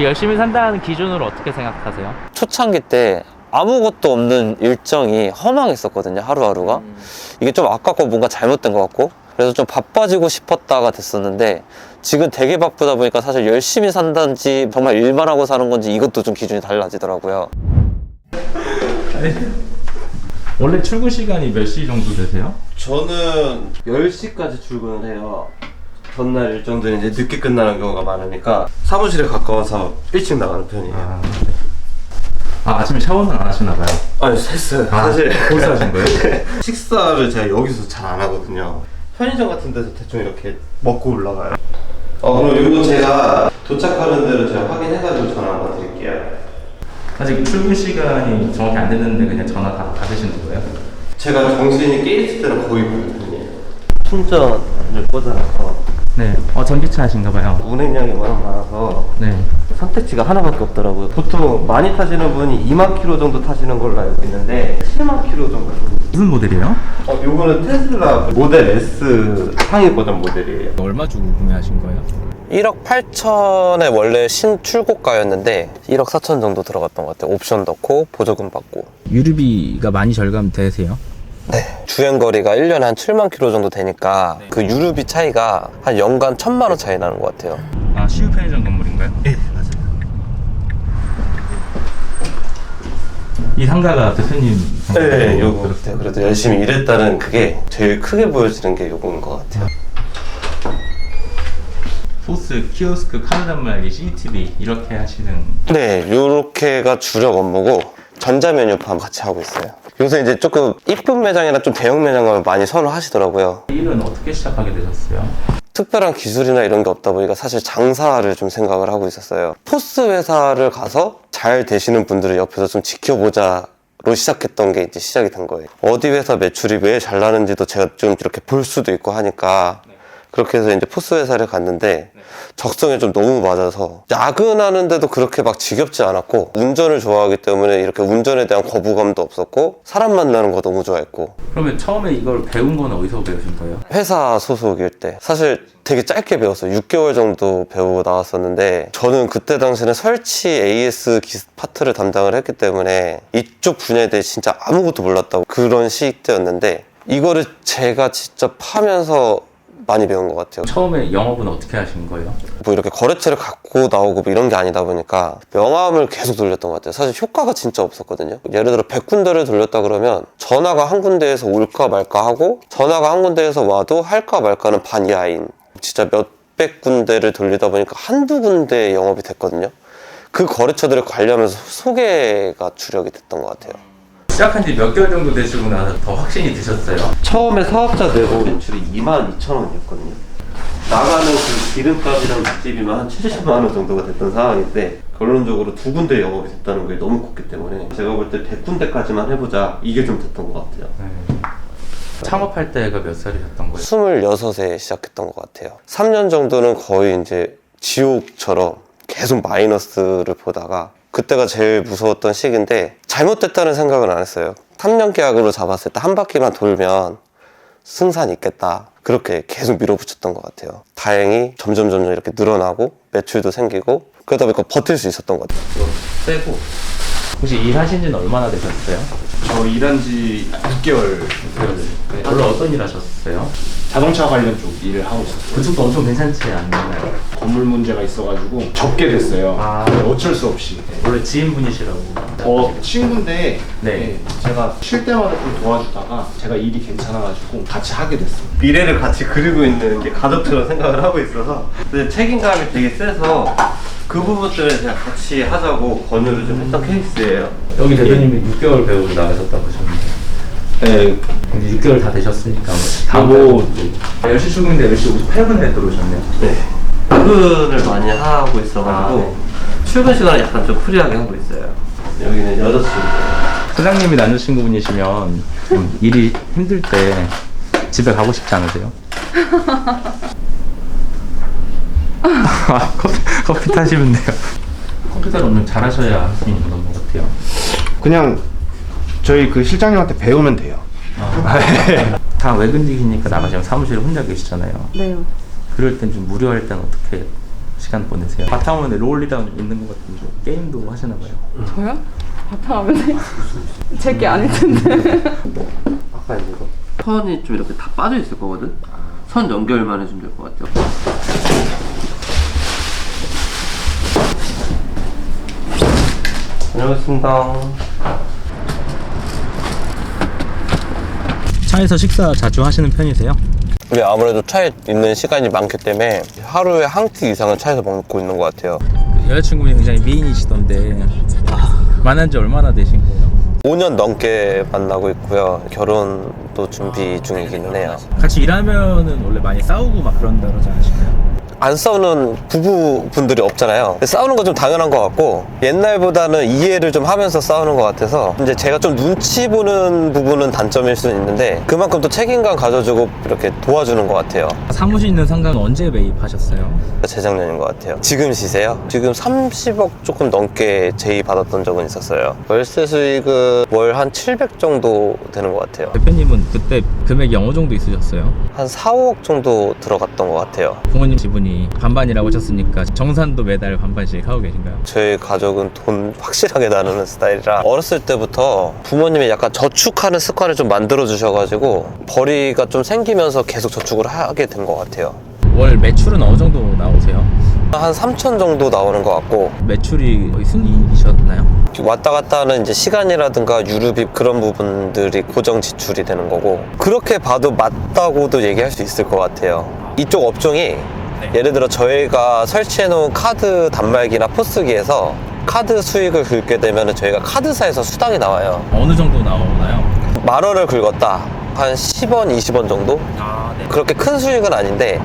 그 열심히 산다는 기준으로 어떻게 생각하세요? 초창기 때 아무것도 없는 일정이 허망했었거든요, 하루하루가. 이게 좀 아깝고 뭔가 잘못된 것 같고. 그래서 좀 바빠지고 싶었다가 됐었는데 지금 되게 바쁘다 보니까 사실 열심히 산다는지 정말 일만 하고 사는 건지 이것도 좀 기준이 달라지더라고요. 원래 출근 시간이 몇 시 정도 되세요? 저는 10시까지 출근을 해요. 전날 일정들이 이제 늦게 끝나는 경우가 많으니까 사무실에 가까워서 일찍 나가는 편이에요. 아, 네. 아 아침에 샤워는 안 하시나 봐요. 아니, 했어요. 아, 사실. 벌써 하신 거예요? 식사를 제가 여기서 잘 안 하거든요. 편의점 같은 데서 대충 이렇게 먹고 올라가요. 어, 그럼 이거 제가 도착하는 대로 제가 확인해가지고 전화 한번 드릴게요. 아직 출근 시간이 정확히 안 됐는데 그냥 전화 다 받으시는 거예요? 제가 정신이 깨있을 때는 거의 보는 편이에요. 충전을 꽂아놔서 네. 어 전기차 하신가 봐요. 운행량이 워낙 많아서 네. 선택지가 하나밖에 없더라고요. 보통 많이 타시는 분이 2만 킬로 정도 타시는 걸로 알고 있는데 7만 킬로 정도. 무슨 모델이에요? 어, 요거는 테슬라 모델 S 상위 버전 모델이에요. 얼마 주고 구매하신 거예요? 1억 8천에 원래 신출고가였는데 1억 4천 정도 들어갔던 것 같아요. 옵션 넣고 보조금 받고. 유류비가 많이 절감되세요? 네. 주행 거리가 1년에 한 7만 킬로 정도 되니까 그 유류비 차이가 한 연간 1천만 원 차이 나는 것 같아요. 아 시우 편의점 건물인가요? 네, 맞아요. 이 상가가 대표님 네, 요거. 네, 그래도 열심히 일했다는 그게 제일 크게 보여지는 게 요거인 것 같아요. 포스, 키오스크, 카드 단말기, CCTV 이렇게 하시는 네, 요렇게가 주력 업무고 전자 메뉴판 같이 하고 있어요. 요새 이제 조금 이쁜 매장이나 좀 대형 매장을 많이 선호하시더라고요. 일은 어떻게 시작하게 되셨어요? 특별한 기술이나 이런 게 없다 보니까 사실 장사를 좀 생각을 하고 있었어요. 포스 회사를 가서 잘 되시는 분들을 옆에서 좀 지켜보자. 로 시작했던 게 이제 시작이 된 거예요. 어디 회사 매출이 왜 잘 나는지도 제가 좀 이렇게 볼 수도 있고 하니까 그렇게 해서 이제 포스 회사를 갔는데 적성에 좀 너무 맞아서 야근하는데도 그렇게 막 지겹지 않았고 운전을 좋아하기 때문에 이렇게 운전에 대한 거부감도 없었고 사람 만나는 거 너무 좋아했고 그러면 처음에 이걸 배운 건 어디서 배우신 거예요? 회사 소속일 때 사실 되게 짧게 배웠어요. 6개월 정도 배우고 나왔었는데 저는 그때 당시에는 설치 AS 기- 파트를 담당을 했기 때문에 이쪽 분야에 대해 진짜 아무것도 몰랐다고 그런 시기 때였는데 이거를 제가 직접 하면서 많이 배운 것 같아요. 처음에 영업은 어떻게 하신 거예요? 뭐 이렇게 거래처를 갖고 나오고 뭐 이런 게 아니다 보니까 명함을 계속 돌렸던 것 같아요. 사실 효과가 진짜 없었거든요. 예를 들어 100군데를 돌렸다 그러면 전화가 한 군데에서 올까 말까 하고 전화가 한 군데에서 와도 할까 말까는 반 이하인 진짜 몇백 군데를 돌리다 보니까 한두 군데 영업이 됐거든요. 그 거래처들을 관리하면서 소개가 주력이 됐던 것 같아요. 시작한 지 몇 개월 정도 되시고 나서 더 확신이 드셨어요? 처음에 사업자 내고 매출이 2만 2천 원이었거든요. 나가는 그 기름값이랑 집이면 한 70만 원 정도가 됐던 상황인데 결론적으로 두 군데 영업이 됐다는 게 너무 컸기 때문에 제가 볼 때 100군데까지만 해보자 이게 좀 됐던 것 같아요. 창업할 때가 몇 살이셨던 거예요? 26에 시작했던 것 같아요. 3년 정도는 거의 이제 지옥처럼 계속 마이너스를 보다가 그때가 제일 무서웠던 시기인데 잘못됐다는 생각은 안 했어요. 3년 계약으로 잡았을 때 한 바퀴만 돌면 승산이 있겠다. 그렇게 계속 밀어붙였던 것 같아요. 다행히 점점 점점 이렇게 늘어나고 매출도 생기고 그러다 보니까 버틸 수 있었던 것 같아요. 세고 혹시 일하신 지는 얼마나 되셨어요? 저 일한 지 6개월 되었어요. 원래 어떤 일 하셨어요? 자동차 관련 쪽 일을 하고 있었어요. 그쪽도 엄청 괜찮지 않나요? 건물 문제가 있어가지고 접게 됐어요. 아. 네, 어쩔 수 없이. 네. 원래 지인분이시라고 어, 친구인데 네. 네, 제가 쉴 때마다 좀 도와주다가 제가 일이 괜찮아가지고 같이 하게 됐어요. 미래를 같이 그리고 있는 게 가족처럼 생각을 하고 있어서 근데 책임감이 되게 세서 그 부분 때문에 그냥 같이 하자고 권유를 좀 했던 케이스예요. 여기 대표님이 6개월 배우고 나가셨다고 하셨는데 네, 이제 6개월 다 되셨으니까 뭐 다음 뭐- 달도 10시 출근인데 10시 58분에 들어오셨네요 네. 출근을 많이 하고 있어가지고 아, 네. 출근 시간을 약간 좀 프리하게 하고 있어요. 여기는 여자친구. 사장님이 남자친구분이시면 좀 일이 힘들 때 집에 가고 싶지 않으세요? 아, 커피, 커피 타시면 돼요 컴퓨터를 엄청 잘하셔야 할 수 있는 것 같아요 그냥 저희 그 실장님한테 배우면 돼요. 다 외근직이니까 나가시면 사무실에 혼자 계시잖아요 네. 그럴 땐 좀 무료할 땐 어떻게 시간 보내세요? 바탕화면에 롤리랑 있는 것 같은데 게임도 하시나 봐요. 저요? 바탕화면에? 제게 아닐 텐데. 아까 이거 선이 좀 이렇게 다 빠져 있을 거거든. 선 연결만 해주면 될 것 같아요. 안녕하십니다. 차에서 식사 자주 하시는 편이세요? 우리 아무래도 차에 있는 시간이 많기 때문에 하루에 한 끼 이상은 차에서 먹고 있는 것 같아요. 여자친구분이 굉장히 미인이시던데 만난 지 얼마나 되신 거예요? 5년 넘게 만나고 있고요. 결혼도 준비 중이기는 해요. 같이 일하면은 원래 많이 싸우고 막 그런다 그러지 않으실까요? 안 싸우는 부부분들이 없잖아요. 싸우는 건 좀 당연한 것 같고 옛날보다는 이해를 좀 하면서 싸우는 것 같아서 이제 제가 좀 눈치 보는 부분은 단점일 수는 있는데 그만큼 또 책임감 가져주고 이렇게 도와주는 것 같아요. 사무실 있는 상가는 언제 매입하셨어요? 재작년인 것 같아요. 지금 시세요? 지금 30억 조금 넘게 제의 받았던 적은 있었어요. 월세 수익은 월 한 700 정도 되는 것 같아요. 대표님은 그때 금액이 어느 정도 있으셨어요? 한 4, 5억 정도 들어갔던 것 같아요. 부모님 지분이 반반이라고 하셨으니까 정산도 매달 반반씩 하고 계신가요? 저희 가족은 돈 확실하게 나누는 스타일이라 어렸을 때부터 부모님이 약간 저축하는 습관을 좀 만들어 주셔가지고 벌이가 좀 생기면서 계속 저축을 하게 된 것 같아요. 월 매출은 어느 정도 나오세요? 한 3천 정도 나오는 것 같고 매출이 거의 순이익이셨나요? 왔다 갔다 하는 이제 시간이라든가 유류비 그런 부분들이 고정 지출이 되는 거고 그렇게 봐도 맞다고도 얘기할 수 있을 것 같아요. 이쪽 업종이 예를 들어 저희가 설치해 놓은 카드 단말기나 포스기에서 카드 수익을 긁게 되면 저희가 카드사에서 수당이 나와요. 어느 정도 나오나요? 만 원을 긁었다. 한 10원, 20원 정도? 아, 네. 그렇게 큰 수익은 아닌데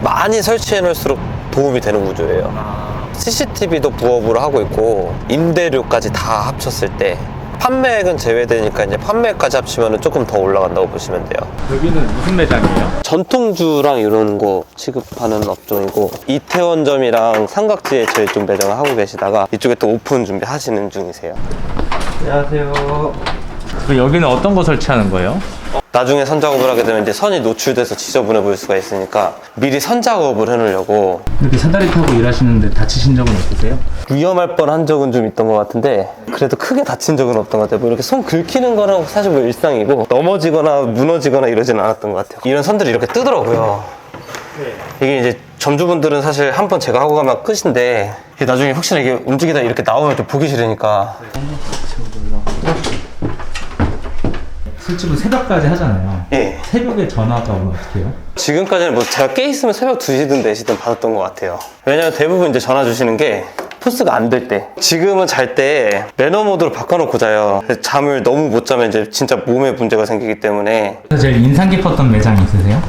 많이 설치해 놓을수록 도움이 되는 구조예요. 아, CCTV도 부업으로 하고 있고 임대료까지 다 합쳤을 때 판매액은 제외되니까 이제 판매까지 합치면 조금 더 올라간다고 보시면 돼요. 여기는 무슨 매장이에요? 전통주랑 이런 거 취급하는 업종이고 이태원점이랑 삼각지에 저희 좀 매장을 하고 계시다가 이쪽에 또 오픈 준비하시는 중이세요. 안녕하세요. 그 여기는 어떤 거 설치하는 거예요? 나중에 선 작업을 하게 되면 이제 선이 노출돼서 지저분해 보일 수가 있으니까 미리 선 작업을 해놓으려고 이렇게 사다리 타고 일하시는데 다치신 적은 없으세요? 위험할 뻔한 적은 좀 있던 것 같은데 그래도 크게 다친 적은 없던 것 같아요. 뭐 이렇게 손 긁히는 거는 사실 뭐 일상이고 넘어지거나 무너지거나 이러지는 않았던 것 같아요. 이런 선들이 이렇게 뜨더라고요. 이게 이제 점주분들은 사실 한 번 제가 하고 가면 끝인데 이게 나중에 혹시나 이게 움직이다 이렇게 나오면 좀 보기 싫으니까 술집은 새벽까지 하잖아요. 예. 새벽에 전화가 오면 어떻게 해요? 지금까지는 뭐 제가 깨 있으면 새벽 2시든 4시든 받았던 것 같아요. 왜냐면 대부분 이제 전화 주시는 게 포스가 안 될 때. 지금은 잘 때 매너 모드로 바꿔놓고 자요. 잠을 너무 못 자면 이제 진짜 몸에 문제가 생기기 때문에 제일 인상 깊었던 매장 있으세요?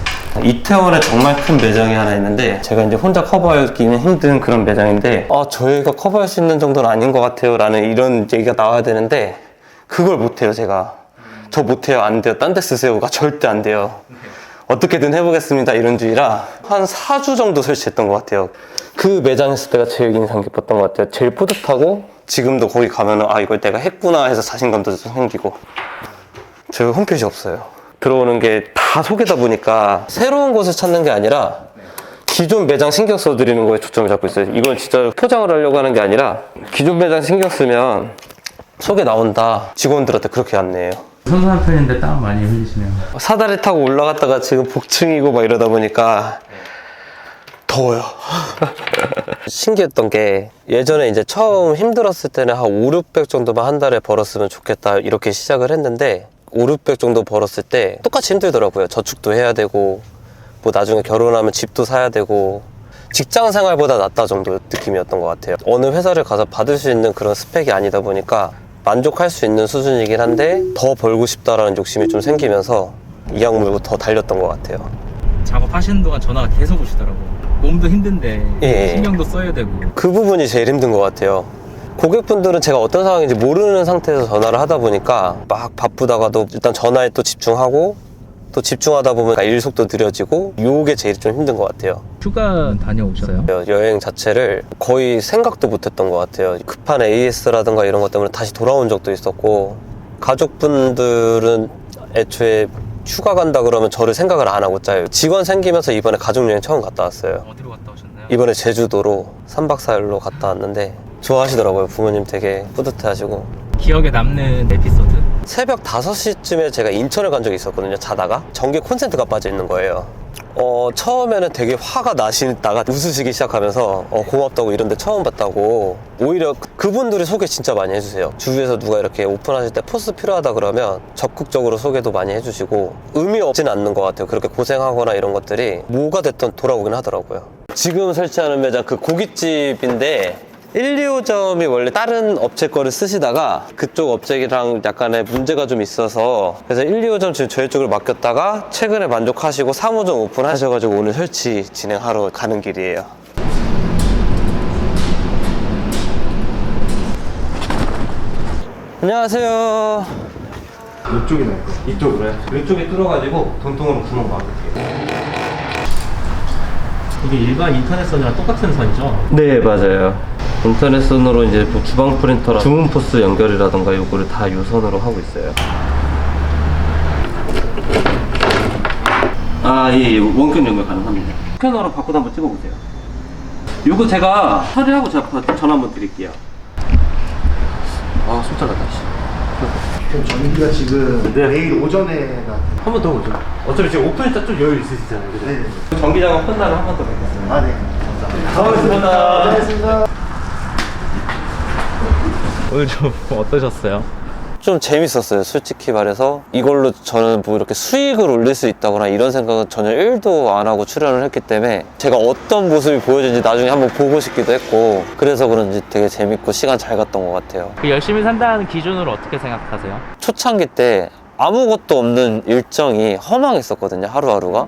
이태원에 정말 큰 매장이 하나 있는데 제가 이제 혼자 커버하기는 힘든 그런 매장인데 아 저희가 커버할 수 있는 정도는 아닌 것 같아요 라는 이런 얘기가 나와야 되는데 그걸 못해요 제가 저 못해요 안 돼요 딴 데 쓰세요가 절대 안 돼요 어떻게든 해보겠습니다 이런 주의라 한 4주 정도 설치했던 것 같아요 그 매장 했을 때가 제일 인상 깊었던 것 같아요 제일 뿌듯하고 지금도 거기 가면은 아 이걸 내가 했구나 해서 자신감도 좀 생기고 저희 홈페이지 없어요. 들어오는 게 다 소개다 보니까 새로운 곳을 찾는 게 아니라 기존 매장 신경 써드리는 거에 초점을 잡고 있어요. 이건 진짜 포장을 하려고 하는 게 아니라 기존 매장 신경 쓰면 소개 나온다. 직원들한테 그렇게 안내해요. 선선한 편인데 땀 많이 흘리시네요. 사다리 타고 올라갔다가 지금 복층이고 막 이러다 보니까 더워요. 신기했던 게 예전에 이제 처음 힘들었을 때는 한 5, 600 정도만 한 달에 벌었으면 좋겠다 이렇게 시작을 했는데 5, 600 정도 벌었을 때 똑같이 힘들더라고요. 저축도 해야 되고 뭐 나중에 결혼하면 집도 사야 되고 직장 생활보다 낫다 정도 느낌이었던 것 같아요. 어느 회사를 가서 받을 수 있는 그런 스펙이 아니다 보니까 만족할 수 있는 수준이긴 한데 더 벌고 싶다라는 욕심이 좀 생기면서 이악 물고 더 달렸던 것 같아요. 작업하시는 동안 전화가 계속 오시더라고요. 몸도 힘든데 예. 신경도 써야 되고. 그 부분이 제일 힘든 것 같아요. 고객분들은 제가 어떤 상황인지 모르는 상태에서 전화를 하다 보니까 막 바쁘다가도 일단 전화에 또 집중하고 또 집중하다 보면 일 속도 느려지고 요게 제일 좀 힘든 것 같아요. 휴가 다녀오셨어요? 여행 자체를 거의 생각도 못했던 것 같아요. 급한 AS라든가 이런 것 때문에 다시 돌아온 적도 있었고 가족분들은 애초에 휴가 간다 그러면 저를 생각을 안 하고 짜요. 직원 생기면서 이번에 가족여행 처음 갔다 왔어요. 어디로 갔다 오셨나요? 이번에 제주도로 3박 4일로 갔다 왔는데 좋아하시더라고요. 부모님 되게 뿌듯해하시고 기억에 남는 에피소드? 새벽 5시쯤에 제가 인천을 간 적이 있었거든요. 자다가 전기 콘센트가 빠져 있는 거예요. 어, 처음에는 되게 화가 나시다가 웃으시기 시작하면서 어, 고맙다고 이런데 처음 봤다고 오히려 그분들이 소개 진짜 많이 해주세요. 주위에서 누가 이렇게 오픈하실 때 포스 필요하다 그러면 적극적으로 소개도 많이 해주시고 의미 없진 않는 것 같아요. 그렇게 고생하거나 이런 것들이 뭐가 됐든 돌아오긴 하더라고요. 지금 설치하는 매장 그 고깃집인데 1, 2호점이 원래 다른 업체 거를 쓰시다가 그쪽 업체랑 약간의 문제가 좀 있어서 그래서 1, 2호점 지금 저희 쪽을 맡겼다가 최근에 만족하시고 3호점 오픈하셔가지고 오늘 설치 진행하러 가는 길이에요. 안녕하세요. 이쪽이 나을 거예요. 이쪽으로요? 이쪽에 뚫어가지고 돈통으로 구멍 막을게요. 이게 일반 인터넷 선이랑 똑같은 선이죠? 네 맞아요. 인터넷 선으로 이제 뭐 주방 프린터랑 주문 포스 연결이라던가 요거를 다 유선으로 하고 있어요. 아, 예, 예. 원격 연결 가능합니다. 스캐너로 바꿔서 한번 찍어보세요. 요거 제가 처리하고 제가 전화 한번 드릴게요. 아, 손잘 났다, 씨. 그럼 전기가 지금 네. 내일 오전에 나 한 번 더 오죠. 어차피 지금 오픈했다 좀 여유 있으시잖아요. 그죠? 네. 전기 작업 끝나면 한 번 더 뵙겠습니다. 아 네. 감사합니다. 고맙습니다. 고맙습니다. 오늘 좀 어떠셨어요? 좀 재밌었어요. 솔직히 말해서 이걸로 저는 뭐 이렇게 수익을 올릴 수 있다거나 이런 생각은 전혀 1도 안 하고 출연을 했기 때문에 제가 어떤 모습이 보여지는지 나중에 한번 보고 싶기도 했고 그래서 그런지 되게 재밌고 시간 잘 갔던 것 같아요. 그 열심히 산다는 기준으로 어떻게 생각하세요? 초창기 때 아무것도 없는 일정이 허망했었거든요. 하루하루가.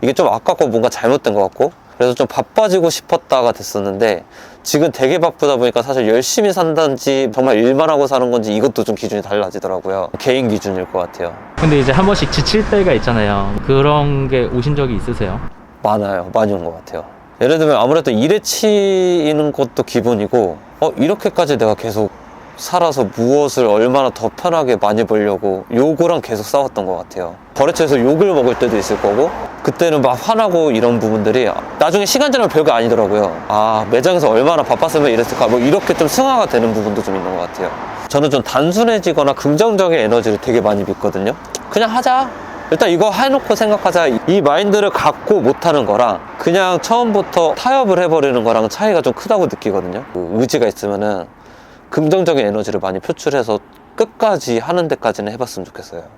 이게 좀 아깝고 뭔가 잘못된 것 같고 그래서 좀 바빠지고 싶었다가 됐었는데 지금 되게 바쁘다 보니까 사실 열심히 산다는지 정말 일만 하고 사는 건지 이것도 좀 기준이 달라지더라고요. 개인 기준일 것 같아요. 근데 이제 한 번씩 지칠 때가 있잖아요. 그런 게 오신 적이 있으세요? 많아요. 많이 온 것 같아요. 예를 들면 아무래도 일에 치이는 것도 기본이고, 어, 이렇게까지 내가 계속 살아서 무엇을 얼마나 더 편하게 많이 벌려고 요거랑 계속 싸웠던 것 같아요. 거래처에서 욕을 먹을 때도 있을 거고, 그때는 막 화나고 이런 부분들이 나중에 시간 지나면 별거 아니더라고요. 아, 매장에서 얼마나 바빴으면 이랬을까. 뭐 이렇게 좀 승화가 되는 부분도 좀 있는 것 같아요. 저는 좀 단순해지거나 긍정적인 에너지를 되게 많이 믿거든요. 그냥 하자. 일단 이거 해놓고 생각하자 이 마인드를 갖고 못하는 거랑 그냥 처음부터 타협을 해버리는 거랑 차이가 좀 크다고 느끼거든요 그 의지가 있으면은 긍정적인 에너지를 많이 표출해서 끝까지 하는 데까지는 해봤으면 좋겠어요